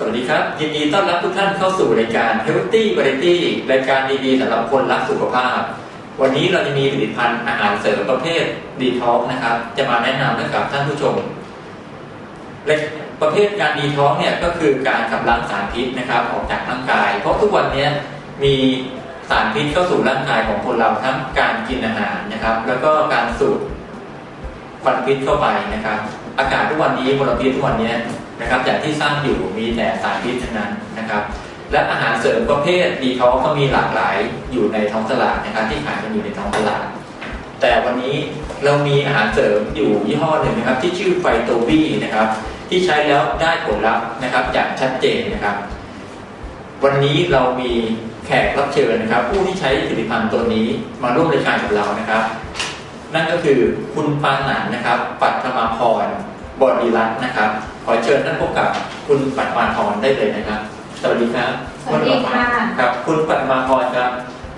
สวัสดีครับ ยินดีต้อนรับทุกท่านเข้าสู่รายการ Healthy Variety รายการดีๆสำหรับคนรักสุขภาพ วันนี้เราจะมีผลิตภัณฑ์อาหารเสริมประเภทดีท็อกนะครับ จะมาแนะนำให้กับท่านผู้ชมประเภทการดีท็อกเนี่ยก็คือการขับล้างสารพิษนะครับ ออกจากร่างกาย เพราะทุกวันนี้มีสารพิษเข้าสู่ร่างกายของคนเราทั้งการกินอาหารนะครับ แล้วก็การสูด วันพิษเข้าไปนะครับ อากาศทุกวันนี้มลพิษทุกวันนี้นะครับอย่างที่สร้างอยู่มีแต่สารพิษทั้งนั้นนะครับ และอาหารเสริมประเภทดีท็อกก็มีหลากหลายอยู่ในท้องตลาดนะครับที่ขายกันอยู่ในท้องตลาด แต่วันนี้เรามีอาหารเสริมอยู่ยี่ห้อหนึ่งนะครับ ที่ชื่อไฟโตบี้นะครับ ที่ใช้แล้วได้ผลลัพธ์นะครับอย่างชัดเจนนะครับ วันนี้เรามีแขกรับเชิญนะครับ ผู้ที่ใช้ผลิตภัณฑ์ตัวนี้มาร่วมรายการกับเรานะครับ นั่นก็คือคุณปานันนะครับ ปัตมาพรบอดีรัตน์นะครับ ขอเชิญท่านพบกับคุณปัตมาพรได้เลยนะครับ สวัสดีครับสวัสดีค่ะครับ คุณปัตมาพรครับ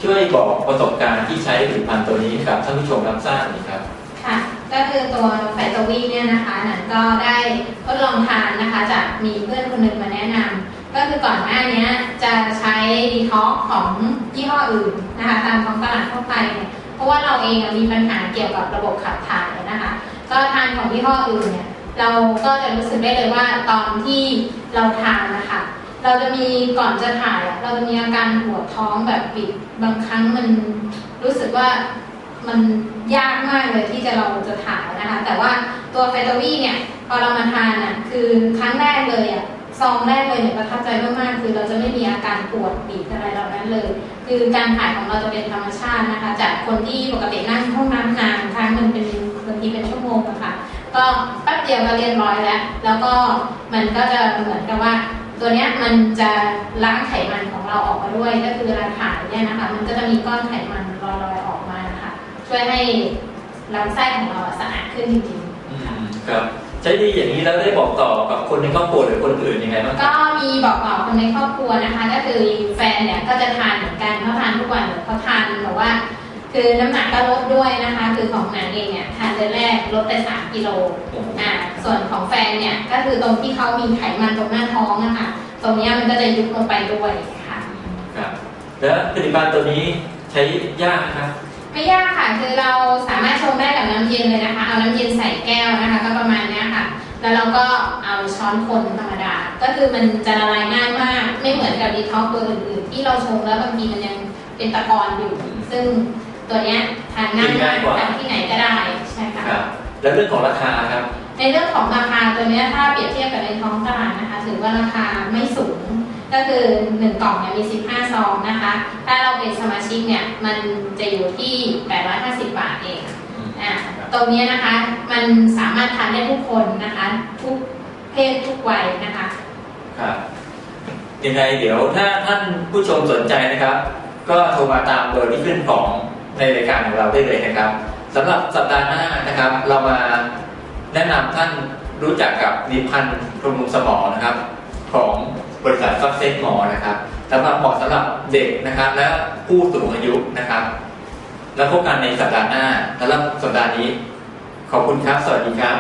ช่วยบอกประสบการณ์ที่ใช้ผลิตภัณฑ์ตัวนี้ให้กับท่านผู้ชมรับทราบหน่อยครับค่ะก็คือตัวไฟโตวีเนี่ยนะคะนันก็ได้ทดลองทานนะคะจากมีเพื่อนคนหนึ่งมาแนะนำก็คือก่อนหน้านี้จะใช้ดีท็อกของยี่ห้ออื่นนะคะตามท้องตลาดทั่วไปเนี่ยเพ ราะว่าเราเองมีปัญหาเกี่ยวกับระบบขับถ่ายนะคะ ก็ทานของยี่ห้ออื่นเนี่ยเราก็จะรู้สึกได้เลยว่าตอนที่เราทานนะคะเราจะมีก่อนจะถ่ายเราจะมีอาการปวดท้องแบบปิดบางครั้งมันรู้สึกว่ามันยากมากเลยที่จะเราจะถ่ายนะคะ แต่ว่าตัวไฟโตวีเนี่ยพอเรามาทานอะคือครั้งแรกเลยอะ ซองแรกเลยเนี่ยประทับใจมากๆคือเราจะไม่มีอาการปวดปีกอะไรเหล่านั้นเลย คือการถ่ายของเราจะเป็นธรรมชาตินะคะ จากคนที่ปกตินั่งห้องน้ำนานครั้งมันเป็นบางทีเป็นชั่วโมงอะค่ะก็แป๊บเดียวก็เรียบร้อยแล้ว แล้วก็มันก็จะเหมือนกับว่า ตัวเนี้ยมันจะล้างไขมันของเราออกมาด้วย ก็คือเวลาถ่ายเนี่ยนะคะ มันก็จะมีก้อนไขมันลอยๆออกมานะคะช่วยให้ลำไส้ของเราสะอาดขึ้นจริงๆครับ ใช้ดีอย่างนี้แล้วได้บอกต่อกับคนในครอบครัวหรือคนอื่นยังไงบ้างครับก็มีบอกต่อคนในครอบครัวนะคะ ก็คือแฟนเนี่ยก็จะทานเหมือนกันเขาทานทุกวันเลยเขาทานแบบว่า คือน้ำหนักก็ลดด้วยนะคะ คือของนางเองเนี่ยทานเดือนแรกลดไปสามกิโลโอ้โหอ่าส่วนของแฟนเนี่ยก็คือตรงที่เขามีไขมันตรงหน้าท้องนะคะตรงเนี้ยมันก็จะยุบลงไปด้วยค่ะครับแล้วผลิตภัณฑ์ตัวนี้ใช้ยากนะครับไม่ยาก ค่ะคือเราสามารถชงได้กับน้ำเย็นเลยนะคะ เอาน้ำเย็นใส่แก้วนะคะ ก็ประมาณเนี้ยค่ะ แล้วเราก็เอาช้อนคนธรรมดา ก็คือมันจะละลายง่ายมาก ไม่เหมือนกับดีท็อกตัวอื่นๆที่เราชงแล้วบางทีมันยังเป็นตะกอนอยู่ ซึ่งตัวเนี้ยทานง่ายมากทานที่ไหนก็ได้ใช่ค่ะครับแล้วเรื่องของราคาครับ ในเรื่องของราคาตัวเนี้ยถ้าเปรียบเทียบกับในท้องตลาดนะคะ ถือว่าราคาไม่สูง ก็คือ 1 กล่องเนี่ยมี 15 ซองนะคะ ถ้าเราเป็นสมาชิกเนี่ยมันจะอยู่ที่ 850 บาทเองอ่าตรงเนี้ยนะคะมันสามารถทานได้ทุกคนนะคะ ทุกเพศทุกวัยนะคะครับยังไงเดี๋ยวถ้าท่านผู้ชมสนใจนะครับ ก็โทรมาตามเบอร์ที่ขึ้นของในรายการของเราได้เลยนะครับสำหรับสัปดาห์หน้านะครับ เรามาแนะนำท่านรู้จักกับนิพันธ์บำรุงสมองนะครับ ของ บริษัทซักเซนหมอนะครับสำหรับเหมาะสำหรับเด็กนะครับ และผู้สูงอายุนะครับ แล้วพบกันในสัปดาห์หน้าสำหรับสัปดาห์นี้ ขอบคุณครับ สวัสดีครับ